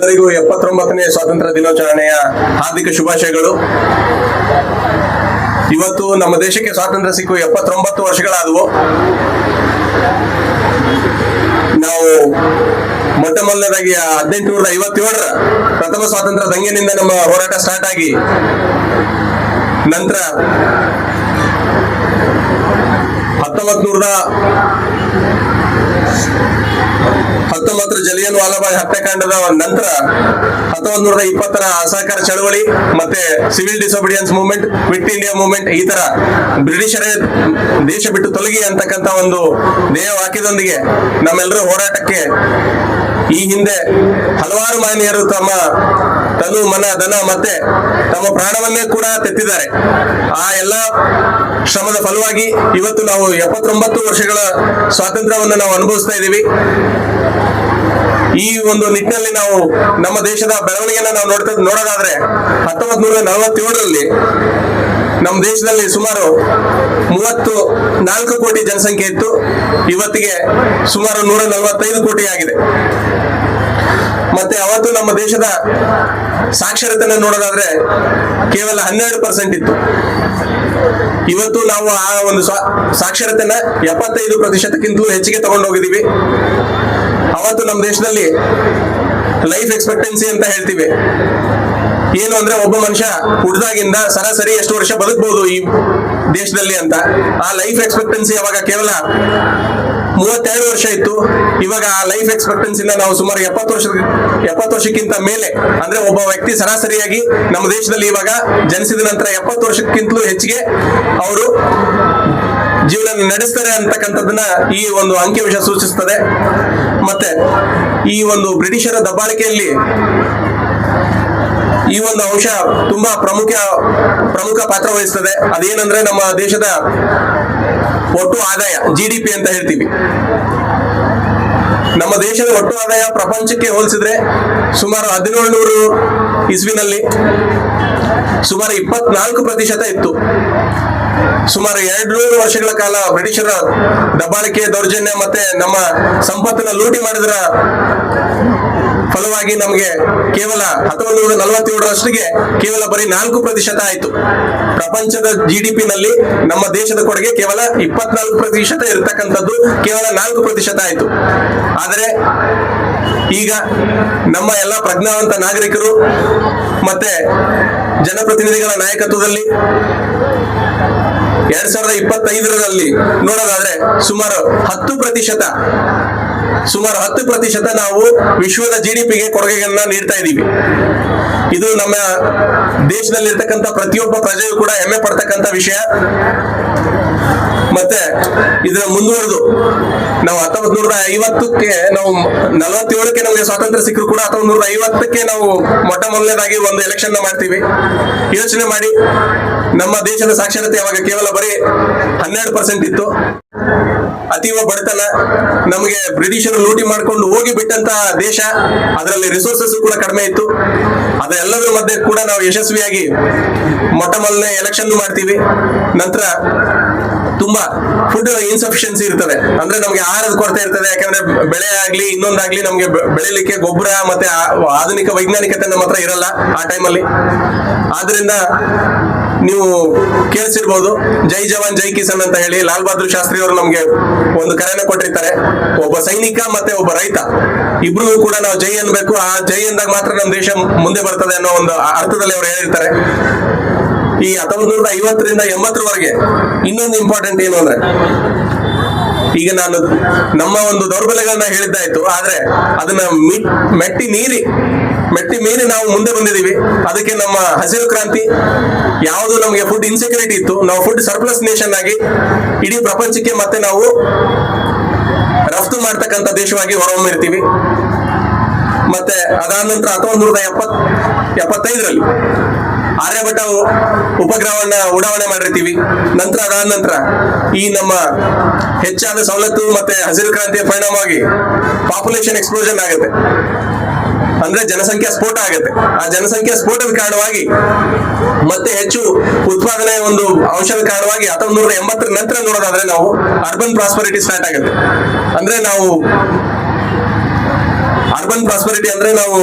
ಎಲ್ಲರಿಗೂ ಎಪ್ಪತ್ತೊಂಬತ್ತನೇ ಸ್ವಾತಂತ್ರ್ಯ ದಿನಾಚರಣೆಯ ಹಾರ್ದಿಕ ಶುಭಾಶಯಗಳು. ಇವತ್ತು ನಮ್ಮ ದೇಶಕ್ಕೆ ಸ್ವಾತಂತ್ರ್ಯ ಸಿಕ್ಕು ಎಪ್ಪತ್ತೊಂಬತ್ತು ವರ್ಷಗಳಾದವು. ನಾವು ಮೊಟ್ಟ ಮೊದಲನೇದಾಗಿ ಹದಿನೆಂಟುನೂರ ಐವತ್ತೇಳರ ಪ್ರಥಮ ಸ್ವಾತಂತ್ರ್ಯ ದಂಗೆನಿಂದ ನಮ್ಮ ಹೋರಾಟ ಸ್ಟಾರ್ಟ್ ಆಗಿ, ನಂತರ ಹತ್ತೊಂಬತ್ ನೂರದ ಹತ್ತೊಂಬತ್ತರ ಜಲಿಯನ್ ವಾಲಾಬಾಗ್ ಹತ್ಯಾಕಾಂಡದ ನಂತರ ಹತ್ತೊಂಬತ್ ನೂರ ಇಪ್ಪತ್ತರ ಅಸಹಕಾರ ಚಳವಳಿ ಮತ್ತೆ civil disobedience movement, quit India movement ಈ ತರ ಬ್ರಿಟಿಷರೇ ದೇಶ ಬಿಟ್ಟು ತೊಲಗಿ ಅಂತಕ್ಕಂತ ಒಂದು ಧ್ಯೇಯ ವಾಕ್ಯದೊಂದಿಗೆ ನಮ್ಮೆಲ್ಲರ ಹೋರಾಟಕ್ಕೆ ಈ ಹಿಂದೆ ಹಲವಾರು ಮಾನ್ಯರು ತಮ್ಮ ತನು, ಮನ, ಧನ ಮತ್ತೆ ತಮ್ಮ ಪ್ರಾಣವನ್ನೇ ಕೂಡ ತೆತ್ತಿದ್ದಾರೆ. ಆ ಎಲ್ಲ ಶ್ರಮದ ಫಲವಾಗಿ ಇವತ್ತು ನಾವು ಎಪ್ಪತ್ತೊಂಬತ್ತು ವರ್ಷಗಳ ಸ್ವಾತಂತ್ರ್ಯವನ್ನು ನಾವು ಅನುಭವಿಸ್ತಾ ಇದ್ದೀವಿ. ಈ ಒಂದು ನಿಟ್ಟಿನಲ್ಲಿ ನಾವು ನಮ್ಮ ದೇಶದ ಬೆಳವಣಿಗೆನ ನಾವು ನೋಡ್ತಾ ನೋಡೋದಾದ್ರೆ ಹತ್ತೊಂಬತ್ ನೂರ ನಲವತ್ತೇಳರಲ್ಲಿ ನಮ್ಮ ದೇಶದಲ್ಲಿ ಸುಮಾರು ಮೂವತ್ತು ನಾಲ್ಕು ಕೋಟಿ ಜನಸಂಖ್ಯೆ ಇತ್ತು. ಇವತ್ತಿಗೆ ಸುಮಾರು ನೂರ ನಲವತ್ತೈದು ಕೋಟಿ ಆಗಿದೆ. ಮತ್ತೆ ಅವತ್ತು ನಮ್ಮ ದೇಶದ ಸಾಕ್ಷರತೆಯನ್ನು ನೋಡೋದಾದ್ರೆ ಕೇವಲ ಹನ್ನೆರಡು ಪರ್ಸೆಂಟ್ ಇತ್ತು. ಇವತ್ತು ನಾವು ಆ ಒಂದು ಸಾಕ್ಷರತೆಯನ್ನ ಸಾಕ್ಷರತೆನ ಎಪ್ಪತ್ತೈದು ಪ್ರತಿಶತಕ್ಕಿಂತಲೂ ಹೆಚ್ಚಿಗೆ ತಗೊಂಡು ಹೋಗಿದ್ದೀವಿ ಅವತ್ತು ನಮ್ಮ ದೇಶದಲ್ಲಿ ಲೈಫ್ ಎಕ್ಸ್ಪೆಕ್ಟೆನ್ಸಿ ಅಂತ ಹೇಳ್ತೀವಿ. ಏನು ಅಂದ್ರೆ ಒಬ್ಬ ಮನುಷ್ಯ ಹುಡ್ದಾಗಿಂದ ಸರಾಸರಿ ಎಷ್ಟು ವರ್ಷ ಬದುಕಬಹುದು ಈ ದೇಶದಲ್ಲಿ ಅಂತ. ಆ ಲೈಫ್ ಎಕ್ಸ್ಪೆಕ್ಟೆನ್ಸಿ ಅವಾಗ ಕೇವಲ ಮೂವತ್ತೆರಡು ವರ್ಷ ಇತ್ತು. ಇವಾಗ ಆ ಲೈಫ್ ಎಕ್ಸ್ಪೆಕ್ಟೆನ್ಸಿನ ನಾವು ಸುಮಾರು ಎಪ್ಪತ್ತು ವರ್ಷ ಎಪ್ಪತ್ತು ವರ್ಷಕ್ಕಿಂತ ಮೇಲೆ, ಅಂದ್ರೆ ಒಬ್ಬ ವ್ಯಕ್ತಿ ಸರಾಸರಿಯಾಗಿ ನಮ್ಮ ದೇಶದಲ್ಲಿ ಇವಾಗ ಜನಿಸಿದ ನಂತರ ಎಪ್ಪತ್ತು ವರ್ಷಕ್ಕಿಂತಲೂ ಹೆಚ್ಚಿಗೆ ಅವರು ಜೀವನ ನಡೆಸ್ತಾರೆ ಅಂತಕ್ಕಂಥದ್ದನ್ನ ಈ ಒಂದು ಅಂಕಿಅಂಶ ಸೂಚಿಸ್ತದೆ. ಮತ್ತೆ ಈ ಒಂದು ಬ್ರಿಟಿಷರ ದಬ್ಬಾಳಿಕೆಯಲ್ಲಿ ಈ ಒಂದು ಅಂಶ ತುಂಬಾ ಪ್ರಮುಖ ಪ್ರಮುಖ ಪಾತ್ರ ವಹಿಸ್ತದೆ. ಅದೇನಂದ್ರೆ ನಮ್ಮ ದೇಶದ ಒಟ್ಟು ಆದಾಯ ಜಿ ಅಂತ ಹೇಳ್ತೀವಿ. ನಮ್ಮ ದೇಶದ ಒಟ್ಟು ಆದಾಯ ಪ್ರಪಂಚಕ್ಕೆ ಹೋಲಿಸಿದ್ರೆ ಸುಮಾರು ಹದಿನೇಳು ನೂರು ಇಸ್ವಿನಲ್ಲಿ ಸುಮಾರು ಇಪ್ಪತ್ನಾಲ್ಕು ಪ್ರತಿಶತ ಇತ್ತು. ಸುಮಾರು ಎರಡು ನೂರು ವರ್ಷಗಳ ಕಾಲ ಬ್ರಿಟಿಷರ ದಬ್ಬಾಳಿಕೆ ದೌರ್ಜನ್ಯ ಮತ್ತೆ ನಮ್ಮ ಸಂಪತ್ತನ್ನ ಲೂಟಿ ಮಾಡಿದ್ರ ಫಲವಾಗಿ ನಮಗೆ ಕೇವಲ ಹತ್ತೊಂಬತ್ತು ನೂರ ನಲವತ್ತೇಳರಷ್ಟಿಗೆ ಕೇವಲ ಬರೀ ನಾಲ್ಕು ಪ್ರತಿಶತ ಆಯಿತು. ಪ್ರಪಂಚದ ಜಿ ಡಿ ಪಿ ನಲ್ಲಿ ನಮ್ಮ ದೇಶದ ಕೊಡುಗೆ ಕೇವಲ ಇಪ್ಪತ್ನಾಲ್ಕು ಪ್ರತಿಶತ ಇರತಕ್ಕಂಥದ್ದು ಕೇವಲ ನಾಲ್ಕು ಪ್ರತಿಶತ ಆಯಿತು. ಆದರೆ ಈಗ ನಮ್ಮ ಎಲ್ಲ ಪ್ರಜ್ಞಾವಂತ ನಾಗರಿಕರು ಮತ್ತೆ ಜನಪ್ರತಿನಿಧಿಗಳ ನಾಯಕತ್ವದಲ್ಲಿ ಎರಡ್ ಸಾವಿರದ ಇಪ್ಪತ್ತೈದರಲ್ಲಿ ನೋಡೋದಾದ್ರೆ ಸುಮಾರು ಹತ್ತು ಪ್ರತಿಶತ ಸುಮಾರು ಹತ್ತು ಪ್ರತಿಶತ ನಾವು ವಿಶ್ವದ ಜಿ ಡಿ ಪಿಗೆ ಕೊಡುಗೆಗಳನ್ನ ನೀಡ್ತಾ ಇದ್ದೀವಿ. ಇದು ನಮ್ಮ ದೇಶದಲ್ಲಿರ್ತಕ್ಕಂಥ ಪ್ರತಿಯೊಬ್ಬ ಪ್ರಜೆಯು ಕೂಡ ಹೆಮ್ಮೆ ಪಡ್ತಕ್ಕಂಥ ವಿಷಯ. ಮತ್ತೆ ಇದರ ಮುಂದುವರೆದು ನಾವು ಹತ್ತೊಂಬತ್ ನೂರ ಐವತ್ತಕ್ಕೆ ನಾವು ನಲವತ್ತೇಳಕ್ಕೆ ನಮಗೆ ಸ್ವಾತಂತ್ರ್ಯ ಸಿಕ್ಕರು ಕೂಡ ಹತ್ತೊಂಬತ್ ನೂರ ಐವತ್ತಕ್ಕೆ ನಾವು ಮೊಟ್ಟ ಮೊದಲನೇದಾಗಿ ಒಂದು ಎಲೆಕ್ಷನ್ ಮಾಡ್ತೀವಿ. ಯೋಚನೆ ಮಾಡಿ. ನಮ್ಮ ದೇಶದ ಸಾಕ್ಷರತೆ ಅವಾಗ ಕೇವಲ ಬರೀ ಹನ್ನೆರಡು ಪರ್ಸೆಂಟ್ ಇತ್ತು. ಅತೀವ ಬಡತನ, ನಮಗೆ ಬ್ರಿಟಿಷರು ಲೂಟಿ ಮಾಡ್ಕೊಂಡು ಹೋಗಿ ಬಿಟ್ಟಂತ ದೇಶ, ಅದರಲ್ಲಿ ರಿಸೋರ್ಸಸ್ ಕೂಡ ಕಡಿಮೆ ಇತ್ತು. ಅದೆಲ್ಲದರ ಮಧ್ಯೆ ಕೂಡ ನಾವು ಯಶಸ್ವಿಯಾಗಿ ಮೊಟ್ಟ ಮೊದಲನೇ ಎಲೆಕ್ಷನ್ ಮಾಡ್ತೀವಿ. ನಂತರ ತುಂಬಾ ಫುಡ್ ಇನ್ಸಫಿಷಿಯನ್ಸಿ ಇರ್ತದೆ. ಅಂದ್ರೆ ನಮಗೆ ಆಹಾರದ ಕೊರತೆ ಇರ್ತದೆ. ಯಾಕಂದ್ರೆ ಬೆಳೆ ಆಗ್ಲಿ, ಇನ್ನೊಂದಾಗ್ಲಿ ನಮಗೆ ಬೆಳಿಲಿಕ್ಕೆ ಗೊಬ್ಬರ ಮತ್ತೆ ಆಧುನಿಕ ವೈಜ್ಞಾನಿಕತೆ ನಮ್ಮ ಹತ್ರ ಇರಲ್ಲ ಆ ಟೈಮಲ್ಲಿ ಆದ್ರಿಂದ ನೀವು ಕೇಳಿಸಿರ್ಬೋದು. ಜೈ ಜವಾನ್, ಜೈ ಕಿಸಾನ್ ಅಂತ ಹೇಳಿ ಲಾಲ್ ಬಹದ್ದೂರ್ ಶಾಸ್ತ್ರಿ ಅವರು ನಮ್ಗೆ ಒಂದು ಕರೆನ ಕೊಟ್ಟಿರ್ತಾರೆ. ಒಬ್ಬ ಸೈನಿಕ ಮತ್ತೆ ಒಬ್ಬ ರೈತ. ಇಬ್ರು ಕೂಡ ನಾವು ಜೈ ಅನ್ಬೇಕು. ಆ ಜೈ ಅಂದಾಗ ಮಾತ್ರ ನಮ್ಮ ದೇಶ ಮುಂದೆ ಬರ್ತದೆ ಅನ್ನೋ ಒಂದು ಅರ್ಥದಲ್ಲಿ ಅವ್ರು ಹೇಳಿರ್ತಾರೆ. ಈ ಹತ್ತೊಂಬತ್ತು ನೂರದ ಐವತ್ತರಿಂದ ಎಂಬತ್ತರವರೆಗೆ ಇನ್ನೊಂದು ಇಂಪಾರ್ಟೆಂಟ್ ಏನು ಅಂದ್ರೆ ಈಗ ನಾನು ನಮ್ಮ ಒಂದು ದೌರ್ಬಲ್ಯಗಳನ್ನ ಹೇಳಿದ್ದಾಯ್ತು, ಆದ್ರೆ ಅದನ್ನ ಮೆಟ್ಟಿ ಮೀರಿ ಮೆಟ್ಟಿ ಮೀರಿ ನಾವು ಮುಂದೆ ಬಂದಿದ್ದೀವಿ. ಅದಕ್ಕೆ ನಮ್ಮ ಹಸಿರು ಕ್ರಾಂತಿ ಯಾವುದು ನಮಗೆ ಫುಡ್ ಇನ್ಸೆಕ್ಯೂರಿಟಿ ಇತ್ತು. ನಾವು ಫುಡ್ ಸರ್ಪ್ಲಸ್ ನೇಷನ್ ಆಗಿ ಇಡೀ ಪ್ರಪಂಚಕ್ಕೆ ಮತ್ತೆ ನಾವು ರಫ್ತು ಮಾಡ್ತಕ್ಕಂಥ ದೇಶವಾಗಿ ಹೊರಹೊಮ್ಮಿರ್ತೀವಿ. ಮತ್ತೆ ಅದಾದ ನಂತರ ಹತ್ತೊಂಬತ್ತು ನೂರ ಎಪ್ಪತ್, ಎಪ್ಪತ್ತೈದರಲ್ಲಿ ಆರ್ಯಭಟ ಉಪಗ್ರಹವನ್ನ ಉಡಾವಣೆ ಮಾಡಿರ್ತೀವಿ. ನಂತರ ಅದಾದ ನಂತರ ಈ ನಮ್ಮ ಹೆಚ್ಚಾದ ಸವಲತ್ತು ಮತ್ತೆ ಹಸಿರು ಕ್ರಾಂತಿಯ ಪರಿಣಾಮವಾಗಿ ಪಾಪ್ಯುಲೇಷನ್ ಎಕ್ಸ್ಪ್ಲೋಷನ್ ಆಗುತ್ತೆ. ಅಂದ್ರೆ ಜನಸಂಖ್ಯಾ ಸ್ಫೋಟ ಆಗುತ್ತೆ. ಆ ಜನಸಂಖ್ಯಾ ಸ್ಫೋಟದ ಕಾರಣವಾಗಿ ಮತ್ತೆ ಹೆಚ್ಚು ಉತ್ಪಾದನೆ ಒಂದು ಅಂಶದ ಕಾರಣವಾಗಿ ಹತ್ತೊಂಬತ್ತು ನೂರ ಎಂಬತ್ತರ ನಂತರ ನೋಡೋದಾದ್ರೆ ನಾವು ಅರ್ಬನ್ ಪ್ರಾಸ್ಪರಿಟಿ ಸ್ಟಾರ್ಟ್ ಆಗುತ್ತೆ. ಅಂದ್ರೆ ನಾವು ಅರ್ಬನ್ ಪ್ರಾಸ್ಪರಿಟಿ ಅಂದ್ರೆ ನಾವು